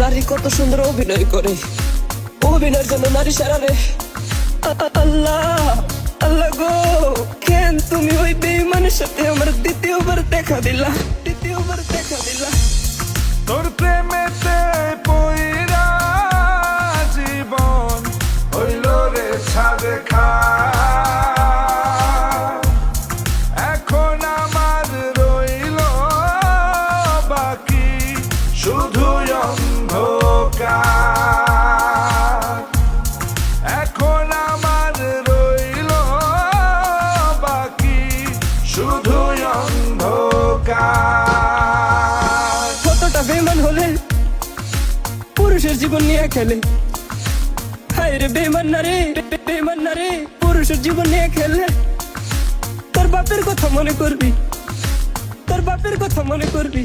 নারী কত সুন্দর অভিনয় করে। অভিনয়ের জন্য নারী সারারে আল্লাহ আল্লাহ গো, কেন তুমি ওই বেইমানের সাথে আমার দ্বিতীয়বার দেখা দিলা? দ্বিতীয়বার দেখা দিলা। তোর প্রেমেতে শুধু এখন আমার রইল বাকি শুধু কতটা বেমান হলে পুরুষের জীবন নিয়ে খেলে? হায় রে বেমান না রে বেমান না রে, পুরুষের জীবন নিয়ে খেলে। তোর বাপের কথা মনে করবি, তোর বাপের কথা মনে করবি।